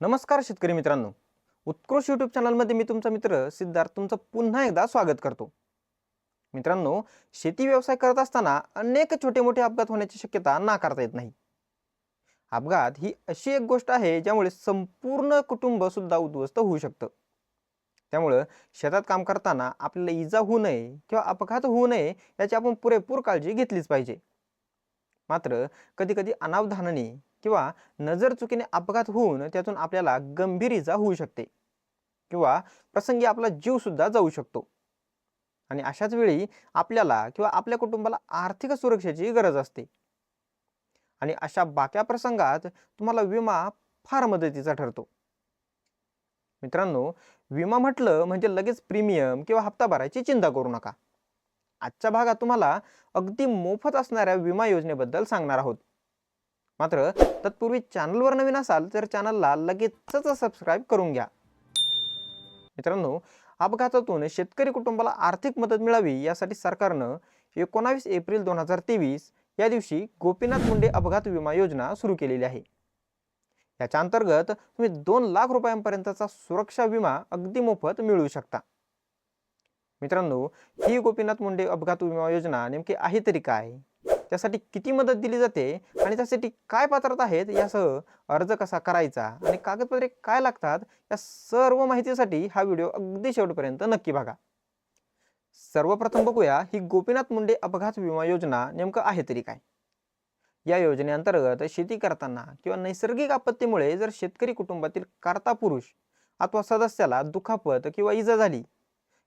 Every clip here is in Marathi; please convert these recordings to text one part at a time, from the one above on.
नमस्कार शेतकरी मित्रांनो. उत्कृष्ट यूट्यूब चॅनलमध्ये मी तुमचा मित्र सिद्धार्थ तुमचं पुन्हा एकदा स्वागत करतो. मित्रांनो शेती व्यवसाय करत असताना अनेक छोटे मोठे अपघात होण्याची शक्यता नाकारता येत नाही. अपघात ही अशी एक गोष्ट आहे ज्यामुळे संपूर्ण कुटुंब सुद्धा उद्ध्वस्त होऊ शकतं. त्यामुळं शेतात काम करताना आपल्याला इजा होऊ नये किंवा अपघात होऊ नये याची आपण पुरेपूर काळजी घेतलीच पाहिजे. मात्र कधीकधी अनावधानाने किंवा नजर चुकीने अपघात होऊन त्यातून आपल्याला गंभीर इजा होऊ शकते किंवा प्रसंगी आपला जीवसुद्धा जाऊ शकतो. आणि अशाच वेळी आपल्याला किंवा आपल्या कुटुंबाला आर्थिक सुरक्षेची गरज असते. आणि अशा बाक्या प्रसंगात तुम्हाला विमा फार मदतीचा ठरतो. मित्रांनो विमा म्हटलं म्हणजे लगेच प्रीमियम किंवा हप्ता भरायची चिंता करू नका. आजच्या भागात तुम्हाला अगदी मोफत असणाऱ्या विमा योजनेबद्दल सांगणार आहोत. मात्र तत्पूर्वी चॅनलवर नवीन असाल तर चॅनलला लगेचच सबस्क्राईब करून घ्या. मित्रांनो अपघातातून शेतकरी कुटुंबाला आर्थिक मदत मिळावी यासाठी सरकारनं एकोणावीस एप्रिल दोन हजार तेवीस या दिवशी गोपीनाथ मुंडे अपघात विमा योजना सुरू केलेली आहे. याच्या अंतर्गत तुम्ही दोन लाख रुपयांपर्यंतचा सुरक्षा विमा अगदी मोफत मिळवू शकता. मित्रांनो ही गोपीनाथ मुंडे अपघात विमा योजना नेमकी आहे तरी काय? त्यासाठी किती मदत दिली जाते आणि त्यासाठी काय पात्रता आहेत यासह अर्ज कसा करायचा आणि कागदपत्रे काय लागतात या सर्व माहितीसाठी हा व्हिडिओ अगदी शेवटपर्यंत नक्की बघा. सर्वप्रथम बघूया ही गोपीनाथ मुंडे अपघात विमा योजना नेमकं आहे तरी काय? या योजनेअंतर्गत शेती करताना किंवा नैसर्गिक आपत्तीमुळे जर शेतकरी कुटुंबातील कर्ता पुरुष अथवा सदस्याला दुखापत किंवा इजा झाली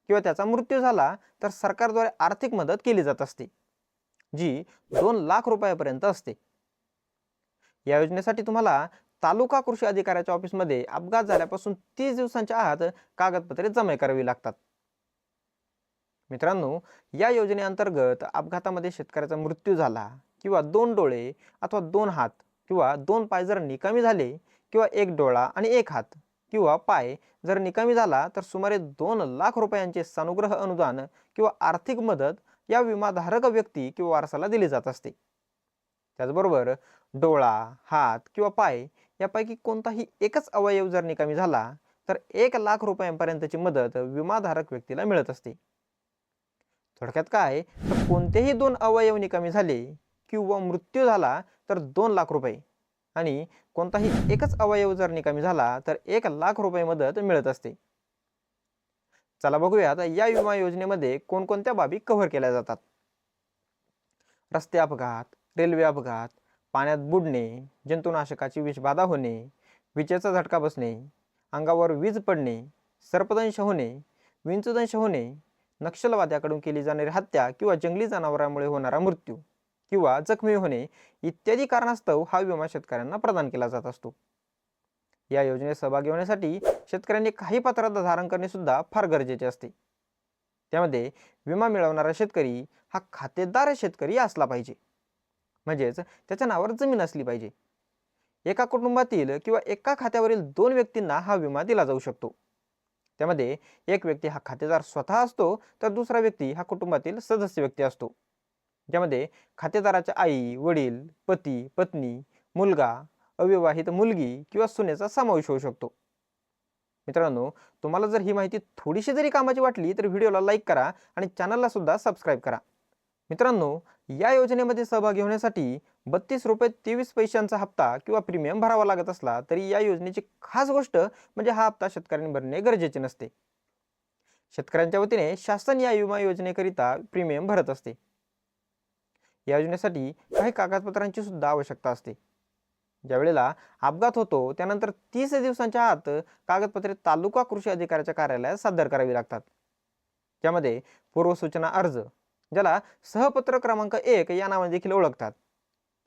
किंवा त्याचा मृत्यू झाला तर सरकारद्वारे आर्थिक मदत केली जात असते. जी दोन लाख रुपयापर्यंत असते. या योजनेसाठी तुम्हाला तालुका कृषी अधिकाऱ्याच्या ऑफिसमध्ये अपघात झाल्यापासून तीस दिवसांच्या आत कागदपत्रे जमा करावी लागतात. मित्रांनो या योजनेअंतर्गत अपघातामध्ये शेतकऱ्याचा मृत्यू झाला किंवा दोन डोळे अथवा दोन हात किंवा दोन पाय जर निकामी झाले किंवा एक डोळा आणि एक हात किंवा पाय जर निकामी झाला तर सुमारे दोन लाख रुपयांचे सानुग्रह अनुदान किंवा आर्थिक मदत या विमाधारक व्यक्ती किंवा वारसाला दिली जात असते. त्याचबरोबर डोळा हात किंवा पाय यापैकी कोणताही एकच अवयव जर निकामी झाला तर एक लाख रुपयांपर्यंतची मदत विमाधारक व्यक्तीला मिळत असते. थोडक्यात काय? तर कोणतेही दोन अवयव निकामी झाले किंवा मृत्यू झाला तर दोन लाख रुपये. आणि कोणताही एकच अवयव जर निकामी झाला तर एक लाख रुपये मदत मिळत असते. चला बघूया. आता या विमा योजनेमध्ये कोणकोणत्या बाबी कव्हर केल्या जातात? रस्ते अपघात रेल्वे अपघात पाण्यात बुडणे जंतुनाशकाची विषबाधा होणे विजेचा झटका बसणे अंगावर वीज पडणे सर्पदंश होणे विंचुदंश होणे नक्षलवाद्याकडून केली जाणारी हत्या किंवा जंगली जनावरांमुळे होणारा मृत्यू किंवा जखमी होणे इत्यादी कारणास्तव हा विमा शेतकऱ्यांना प्रदान केला जात असतो. या योजनेत सहभागी होण्यासाठी शेतकऱ्यांनी काही पात्रता धारण करणे सुद्धा फार गरजेचे असते. त्यामध्ये विमा मिळवणारा शेतकरी हा खातेदार शेतकरी असला पाहिजे. म्हणजेच त्याच्या नावावर जमीन असली पाहिजे. एका कुटुंबातील किंवा एका खात्यावरील दोन व्यक्तींना हा विमा दिला जाऊ शकतो. त्यामध्ये एक व्यक्ती हा खातेदार स्वतः असतो तर दुसरा व्यक्ती हा कुटुंबातील सदस्य व्यक्ती असतो. ज्यामध्ये खातेदाराच्या आई वडील पती पत्नी मुलगा अविवाहित मुलगी किंवा सुनेचा समावेश होऊ शकतो. मित्रांनो तुम्हाला जर ही माहिती थोडीशी जरी कामाची वाटली तर व्हिडिओला लाईक करा आणि चॅनलला सुद्धा सबस्क्राईब करा. मित्रांनो या योजनेमध्ये सहभागी होण्यासाठी बत्तीस रुपये तेवीस पैशांचा हप्ता किंवा प्रीमियम भरावा लागत असला तरी या योजनेची खास गोष्ट म्हणजे हा हप्ता शेतकऱ्यांनी भरणे गरजेचे नसते. शेतकऱ्यांच्या वतीने शासन या विमा योजनेकरिता प्रीमियम भरत असते. या योजनेसाठी काही कागदपत्रांची सुद्धा आवश्यकता असते. ज्या वेळेला अपघात होतो त्यानंतर तीस दिवसांच्या आत कागदपत्रे तालुका कृषी अधिकाऱ्याच्या कार्यालयात सादर करावी लागतात. त्यामध्ये पूर्वसूचना अर्ज ज्याला सहपत्र क्रमांक एक या नावाने देखील ओळखतात.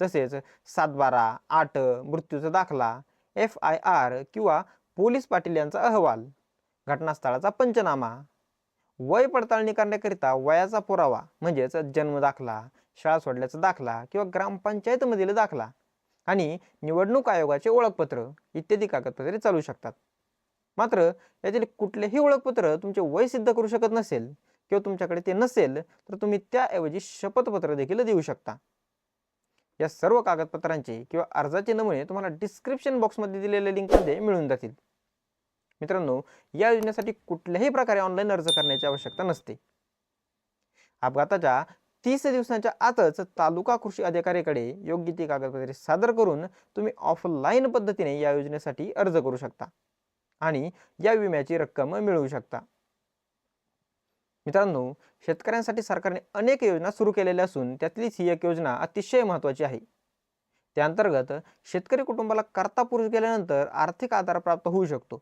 तसेच सातबारा आठ मृत्यूचा दाखला एफ आय आर किंवा पोलीस पाटील यांचा अहवाल घटनास्थळाचा पंचनामा वय पडताळणी करण्याकरिता वयाचा पुरावा म्हणजेच जन्म दाखला शाळा सोडल्याचा दाखला किंवा ग्रामपंचायतमधील दाखला आणि निवडणूक आयोगाचे ओळखपत्र इत्यादी कागदपत्रे चालू शकतात. मात्र यातील कुठलेही ओळखपत्र तुमचे वय सिद्ध करू शकत नसेल किंवा तुमच्याकडे ते नसेल तर तुम्ही त्याऐवजी शपथपत्र देखील देऊ शकता. या सर्व कागदपत्रांचे किंवा अर्जाचे नमुने तुम्हाला डिस्क्रिप्शन बॉक्समध्ये दिलेल्या लिंकमध्ये मिळून जातील. मित्रांनो या योजनेसाठी कुठल्याही प्रकारे ऑनलाईन अर्ज करण्याची आवश्यकता नसते. अपघाताच्या तीस दिवसांच्या आतच तालुका कृषी अधिकाऱ्याकडे योग्य ती कागदपत्रे सादर करून तुम्ही ऑफलाईन पद्धतीने या योजनेसाठी अर्ज करू शकता आणि या विम्याची रक्कम मिळवू शकता. मित्रांनो शेतकऱ्यांसाठी सरकारने अनेक योजना सुरू केलेल्या असून त्यातलीच ही एक योजना अतिशय महत्त्वाची आहे. त्या अंतर्गत शेतकरी कुटुंबाला कर्ता पुरुष गेल्यानंतर आर्थिक आधार प्राप्त होऊ शकतो.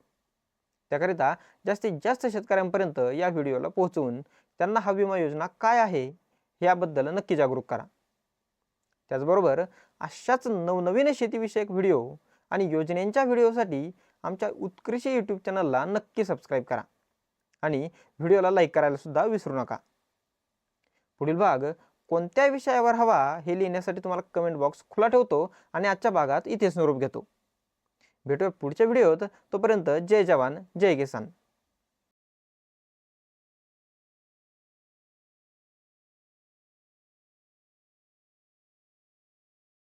त्याकरिता जास्तीत जास्त शेतकऱ्यांपर्यंत या व्हिडिओला पोहोचवून त्यांना हा विमा योजना काय आहे याबद्दल नक्की जागरूक करा. त्याचबरोबर अशाच नवनवीन शेतीविषयक व्हिडिओ आणि योजनेच्या व्हिडिओसाठी आमच्या उत्कृष्ट यूट्यूब चॅनलला नक्की सबस्क्राईब करा आणि व्हिडिओला लाईक करायला सुद्धा विसरू नका. पुढील भाग कोणत्या विषयावर हवा हे लिहिण्यासाठी तुम्हाला कमेंट बॉक्स खुला ठेवतो आणि आजच्या भागात इथेच निरोप घेतो. भेटूया पुढच्या व्हिडिओत तोपर्यंत जय जवान जय किसान.